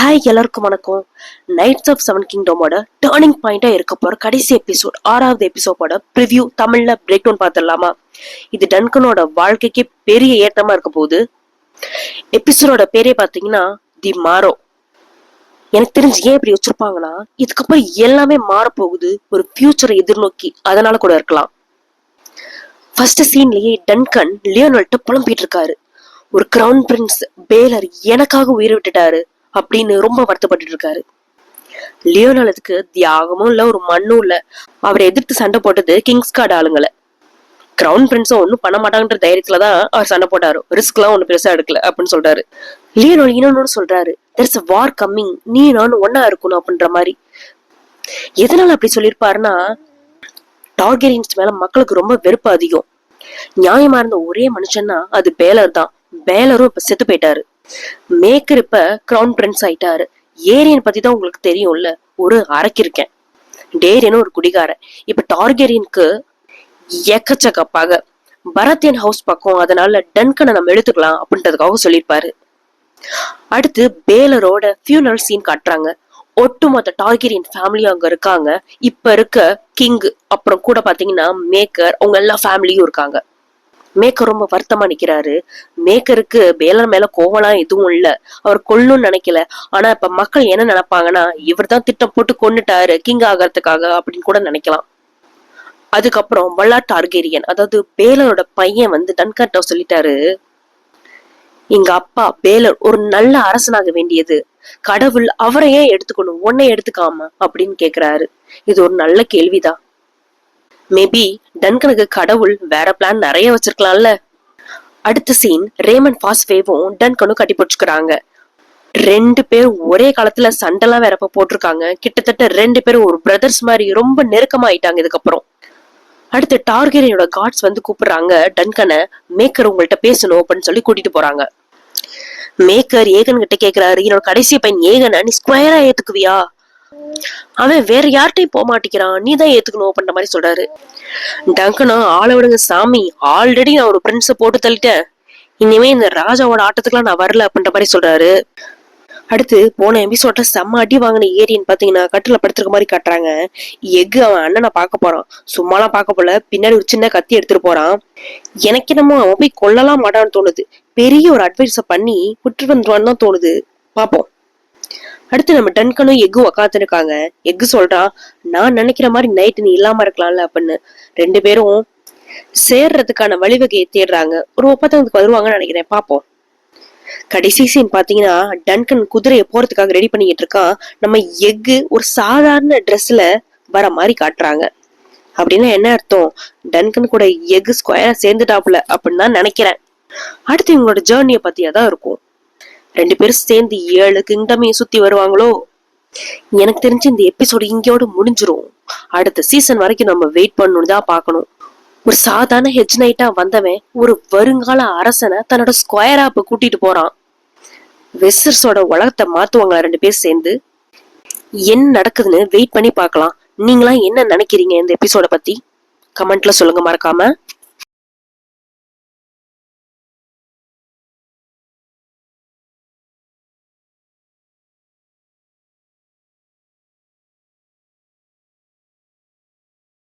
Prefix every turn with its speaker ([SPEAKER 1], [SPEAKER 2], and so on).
[SPEAKER 1] Hi எல்லாருக்கும் வணக்கம். Knights of seven கிங்டமோட டேர்னிங் பாயிண்டா இருக்க போற கடைசி எபிசோட் ஆறாவது எபிசோடோட ப்ரிவ்யூ தமிழ்ல பிரேக் டவுன் பார்த்துடலாமா? இது டன்கனோட வாழ்க்கைக்கு பெரிய ஏற்றமா இருக்க போகுது. எபிசோடோட பேரே பாத்தீங்கன்னா தி மாரோ எனக்கு தெரிஞ்சு ஏன் இப்படி வச்சிருப்பாங்கன்னா இதுக்கப்புறம் எல்லாமே மாறப்போகுது. ஒரு ஃபியூச்சரை எதிர்நோக்கி அதனால கூட இருக்கலாம். ஃபர்ஸ்ட் சீன்லயே டன்கன் லியோனல்ட்ட புலம்பிட்டு இருக்காரு. ஒரு கிரவுன் பிரின்ஸ் பேலர் எனக்காக உயிரை விட்டுட்டாரு. அப்படின்னு ரொம்ப வருத்தப்பட்டு இருக்காரு. லியோனலுக்கு தியாகமும் இல்ல ஒரு மண்ணும் இல்ல. அவரை எதிர்த்து சண்டை போட்டது கிங்ஸ் கார்டு ஆளுங்களை. கிரவுன் பிரின்ஸும் ஒன்றும் பண்ண மாட்டாங்கன்ற தைரியத்துல தான் அவர் சண்டை போட்டாரு. ரிஸ்க் எல்லாம் ஒன்றும் பெருசா எடுக்கல அப்படின்னு சொல்றாரு. லியோனல் இன்னொன்னு சொல்றாரு. தெர்ஸ் அ வார் கம்மிங் நீ நானும் ஒன்னா இருக்கணும் அப்படின்ற மாதிரி. எதனால அப்படி சொல்லியிருப்பாருன்னா டார்கெரியன்ஸ் மேல மக்களுக்கு ரொம்ப வெறுப்பு அதிகம். நியாயமா இருந்த ஒரே மனுஷன்னா அது பேலர் தான். பேலரும் இப்ப செத்து போயிட்டாரு. மேக்கர் இப்ப கிரவுன் பிரின்ஸ் ஆயிட்டாரு. ஏரியன் பத்தி தான் உங்களுக்கு தெரியும்ல. ஒரு அரைக்கிருக்கேன். டேரியன் ஒரு குடிகாரன். இப்ப டார்கெரியனுக்கு எக்கச்சக்க பகை பரத்தியன் ஹவுஸ் பக்கம் அதனால டன்கனை நம்ம எடுத்துக்கலாம் அப்படின்றதுக்காக சொல்லியிருப்பாரு. அடுத்து பேலரோட ஃபியூனல் சீன் காட்டுறாங்க. ஒட்டுமொத்த டார்கெரியன் ஃபேமிலியும் அங்க இருக்காங்க. இப்ப இருக்க கிங் அப்புறம் கூட பாத்தீங்கன்னா மேக்கர் அவங்க எல்லா ஃபேமிலியும் இருக்காங்க. மேக்கர் ரொம்ப வருத்தமா நிக்கிறாரு. மேக்கருக்கு பேலர் மேல கோவலாம் எதுவும் இல்ல. அவர் கொல்லும் நினைக்கல. ஆனா இப்ப மக்கள் என்ன நினைப்பாங்கன்னா இவர் தான் திட்டம் போட்டு கொன்னுட்டாரு கிங் ஆகிறதுக்காக அப்படின்னு கூட நினைக்கலாம். அதுக்கப்புறம் வல்லா டார்கேரியன் அதாவது பேலரோட பையன் வந்து டன்கர்ட்ட சொல்லிட்டாரு எங்க அப்பா பேலர் ஒரு நல்ல அரசனாக வேண்டியது. கடவுள் அவரையே எடுத்துக்கணும்? உன்னை எடுத்துக்காம? அப்படின்னு கேக்குறாரு. இது ஒரு நல்ல கேள்விதான். மேபி டன்கனுக்கு கடவுள் வேற பிளான் நிறைய வச்சிருக்கலாம்ல. அடுத்த சீன் ரேமன் ஃபாஸ்வேவும் டன்கனும் கட்டி பிடிச்சுக்கிறாங்க. ரெண்டு பேரும் ஒரே காலத்துல சண்டைலாம் வேற போட்டிருக்காங்க. கிட்டத்தட்ட ரெண்டு பேரும் ஒரு பிரதர்ஸ் மாதிரி ரொம்ப நெருக்கமா ஆயிட்டாங்க இதுக்கப்புறம். அடுத்து டார்கெரியனோட கார்ட்ஸ் வந்து கூப்பிடுறாங்க டன்கனை மேக்கர் உங்கள்ட்ட பேசணும் அப்படின்னு சொல்லி கூட்டிட்டு போறாங்க. மேக்கர் ஏகன் கிட்ட கேக்குறாரு என்னோட கடைசி பையன் ஏகனை நீ ஸ்கொயரா ஏத்துக்குவியா? அவன் வேற யார்கிட்டயும் போக மாட்டேங்கிறான். நீ தான் ஏத்துக்கணும் அப்படின்ற மாதிரி சொல்றாரு. டங்கனா ஆளை விடுங்க சாமி. ஆல்ரெடி நான் ஒரு பிரின்ஸ போட்டு தள்ளிட்டேன். இனிமே இந்த ராஜாவோட ஆட்டத்துக்குலாம் நான் வரல அப்படின்ற மாதிரி சொல்றாரு. அடுத்து போன எபிசோட்ல செம்ம அடி வாங்கின ஏரியன் பாத்தீங்கன்னா கட்டுல படுத்துருக்க மாதிரி காட்டுறாங்க. எஃகு அவன் அண்ணனை பார்க்க போறான். சும்மாலாம் பார்க்க போல. பின்னாடி ஒரு சின்ன கத்தி எடுத்துட்டு போறான். எனக்கு என்னமோ அவன் போய் கொல்லலாம் மாட்டான்னு தோணுது. பெரிய ஒரு அட்வைஸ பண்ணி விட்டு வந்துருவான்னு தான் தோணுது. பாப்போம். அடுத்து நம்ம டன்கனும் எக்கு உக்காந்துருக்காங்க. எக்கு சொல்றான் நான் நினைக்கிற மாதிரி நைட்டு நீ இல்லாம இருக்கலாம்ல அப்படின்னு. ரெண்டு பேரும் சேர்றதுக்கான வழிவகையை தேடுறாங்க. ஒரு ஒப்பந்தத்துக்கு வருவாங்கன்னு நினைக்கிறேன் பாப்போம். கடைசி சீன் பாத்தீங்கன்னா டன்கன் குதிரையை போறதுக்காக ரெடி பண்ணிட்டு இருக்கான். நம்ம எக்கு ஒரு சாதாரண ட்ரெஸ்ல வர மாதிரி காட்டுறாங்க. அப்படின்னா என்ன அர்த்தம்? டன்கன் கூட எக் ஸ்கொயரா சேர்ந்துட்டாப்புல அப்படின்னு தான் நினைக்கிறேன். அடுத்து இவங்களோட ஜேர்னியை பத்தியா தான் இருக்கும். ரெண்டு பேரும் சேர்ந்து ஏழு கிங்டமையும் சுத்தி வருவாங்களோ? எனக்கு தெரிஞ்சு இந்த எபிசோடு இங்கேயோட முடிஞ்சிரும். அடுத்த சீசன் வரைக்கும் நம்ம வெயிட் பண்ணணும் தான் பார்க்கணும். ஒரு சாதாரண ஹெஜ் நைட்டா வந்தவன் ஒரு வருங்கால அரசனை தன்னோட ஸ்கொயர் ஆப்ப கூட்டிட்டு போறான். வெஸ்டர்ஸோட உலகத்தை மாத்துவாங்களா ரெண்டு பேர் சேர்ந்து? என்ன நடக்குதுன்னு வெயிட் பண்ணி பார்க்கலாம். நீங்களாம் என்ன நினைக்கிறீங்க இந்த எபிசோட பத்தி? கமெண்ட்ல சொல்லுங்க மறக்காம.